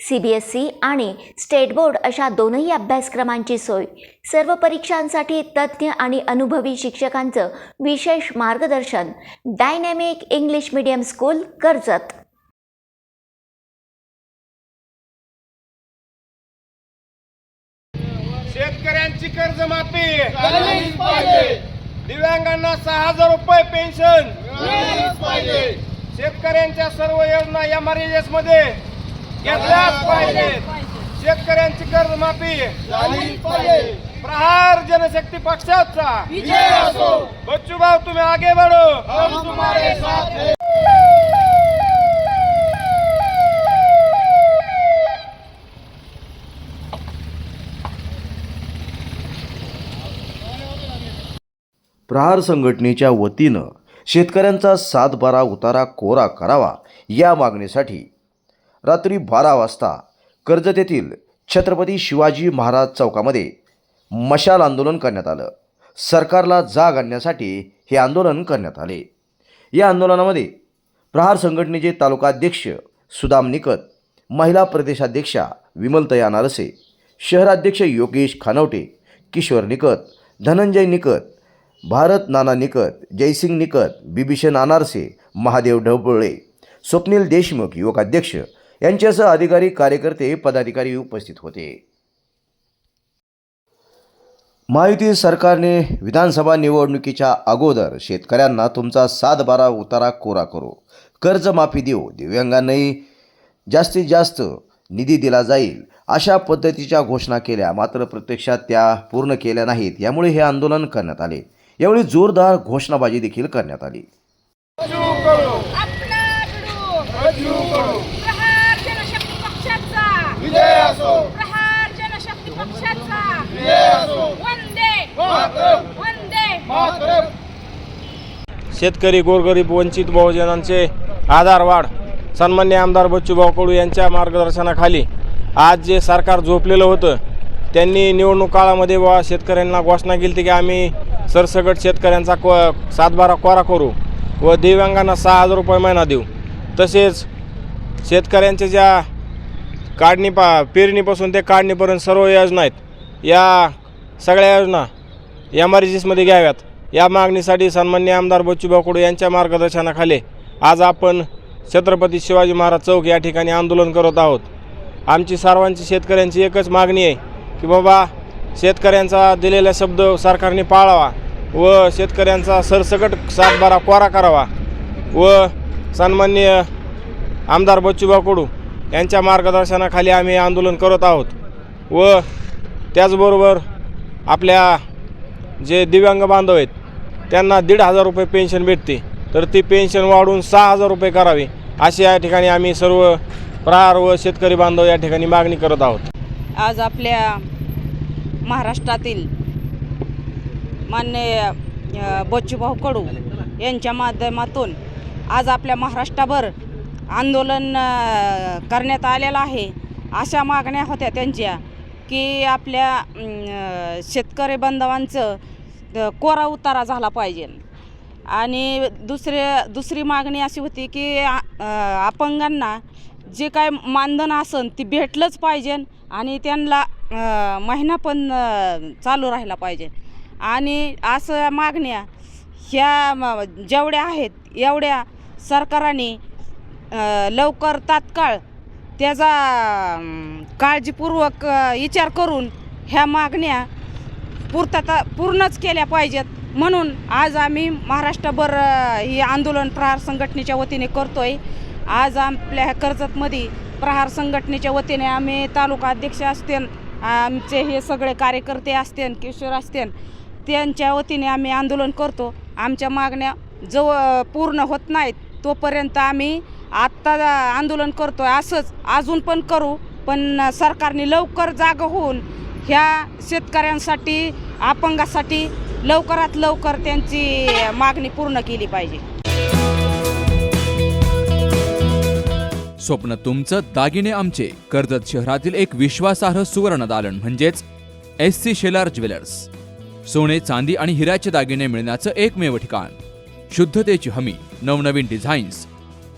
C B S E आणि state board अशा दोनही अभ्यासक्रमांची सोय. सर्व परीक्षांसाठी तज्ज्ञ आणि अनुभवी शिक्षकांचं विशेष मार्गदर्शन. Dynamic English medium school Karjat. शेतकऱ्यांची कर्जमाफी. दिव्यांगांना सहा हजार रुपये पेन्शन शेतकऱ्यांच्या सर्व योजना एम आर एसमध्ये घेतल्याच पाहिजेत शेतकऱ्यांची कर्जमाफी प्रहार जनशक्ती पक्षाचा. बच्चू भाऊ तुम्ही आगे बढो. प्रहार संघटनेच्या वतीनं शेतकऱ्यांचा सातबारा उतारा कोरा करावा या मागणीसाठी रात्री बारा वाजता कर्जत येथील छत्रपती शिवाजी महाराज चौकामध्ये मशाल आंदोलन करण्यात आलं. सरकारला जाग आणण्यासाठी हे आंदोलन करण्यात आले. या आंदोलनामध्ये प्रहार संघटनेचे तालुकाध्यक्ष सुदाम निकत महिला प्रदेशाध्यक्षा विमलतया नारसे शहराध्यक्ष योगेश खानवटे किशोर निकत धनंजय निकत भारत नाना निकत जयसिंग निकत बिभीषण अनारसे महादेव ढवळे स्वप्नील देशमुख युवकाध्यक्ष यांच्यासह अधिकारी कार्यकर्ते पदाधिकारी उपस्थित होते. महायुती सरकारने विधानसभा निवडणुकीच्या अगोदर शेतकऱ्यांना तुमचा सात बारा उतारा कोरा करू. कर्जमाफी देऊ दिव्यांगांनाही जास्तीत जास्त निधी दिला जाईल अशा पद्धतीच्या घोषणा केल्या. मात्र प्रत्यक्षात त्या पूर्ण केल्या नाहीत. यामुळे हे आंदोलन करण्यात आले. यावेळी जोरदार घोषणाबाजी देखील करण्यात आली आपला बिडू प्रहार जनशक्ती पक्षाचा प्रहार जनशक्ती पक्षाचा वंदे वंदे शेतकरी गोरगरीब वंचित बहुजनांचे आधार वाढ. सन्मान्य आमदार बच्चूभाऊ कडू यांच्या मार्गदर्शनाखाली आज जे सरकार झोपलेलं होतं त्यांनी निवडणूक काळामध्ये वा शेतकऱ्यांना घोषणा केली होती की आम्ही सरसगट शेतकऱ्यांचा को सातबारा कोरा करू व दिव्यांगांना सहा हजार रुपये महिना देऊ. तसेच शेतकऱ्यांच्या ज्या काढणी पा पेरणीपासून ते काढणीपर्यंत सर्व योजना आहेत या सगळ्या योजना एम आर घ्याव्यात. या मागणीसाठी सन्मान्य आमदार बच्चूभाऊ कडू यांच्या मार्गदर्शनाखाली आज आपण छत्रपती शिवाजी महाराज चौक या ठिकाणी आंदोलन करत आहोत. आमची सर्वांची शेतकऱ्यांची एकच मागणी आहे की बाबा शेतकऱ्यांचा दिलेला शब्द सरकारने पाळावा व शेतकऱ्यांचा सरसकट सातबारा कोरा करावा व सन्मान्य आमदार बच्चूभाऊ कडू यांच्या मार्गदर्शनाखाली आम्ही आंदोलन करत आहोत व त्याचबरोबर आपल्या जे दिव्यांग बांधव आहेत त्यांना दीड हजार रुपये पेन्शन भेटते. तर ती पेन्शन वाढवून सहा हजार रुपये करावी अशी या ठिकाणी आम्ही सर्व प्रहार व शेतकरी बांधव या ठिकाणी मागणी करत आहोत. आज आपल्या महाराष्ट्रातील मान्य बच्चूभाऊ कडू यांच्या माध्यमातून आज आपल्या महाराष्ट्रभर आंदोलन करण्यात आलेलं आहे. अशा मागण्या होत्या त्यांच्या. की आपल्या शेतकरी बांधवांचं कोरा उतारा झाला पाहिजे. आणि दुसरे दुसरी मागणी अशी होती की अपंगांना जे काय मानधन असन ती भेटलंच पाहिजे आणि त्यांना महिना पण चालू राहिला पाहिजे. आणि असं मागण्या ह्या जेवढ्या आहेत एवढ्या सरकारने लवकर तात्काळ त्याचा काळजीपूर्वक विचार करून ह्या मागण्या पूर्तता पूर्णच केल्या पाहिजेत. म्हणून आज आम्ही महाराष्ट्रभर ही आंदोलन प्रहार संघटनेच्या वतीने करतोय. आज आपल्या कर्जतमध्ये प्रहार संघटनेच्या वतीने आम्ही तालुका अध्यक्ष असतील आमचे हे सगळे कार्यकर्ते असतील किशोर असतील त्यांच्या वतीने आम्ही आंदोलन करतो. आमच्या मागण्या जव पूर्ण होत नाहीत. तोपर्यंत आम्ही आत्ता आंदोलन करतो आहे असंच अजून पण करू पण सरकारने लवकर जाग होऊन ह्या शेतकऱ्यांसाठी अपंगासाठी लवकरात लवकर त्यांची मागणी पूर्ण केली पाहिजे. स्वप्न तुमचं दागिने आमचे. कर्जत शहरातील एक विश्वासार्ह सुवर्ण दालन म्हणजेच एस सी शेलार ज्वेलर्स सोने चांदी आणि हिऱ्याचे दागिने मिळण्याचं एकमेव ठिकाण. शुद्धतेची हमी नवनवीन डिझाईन्स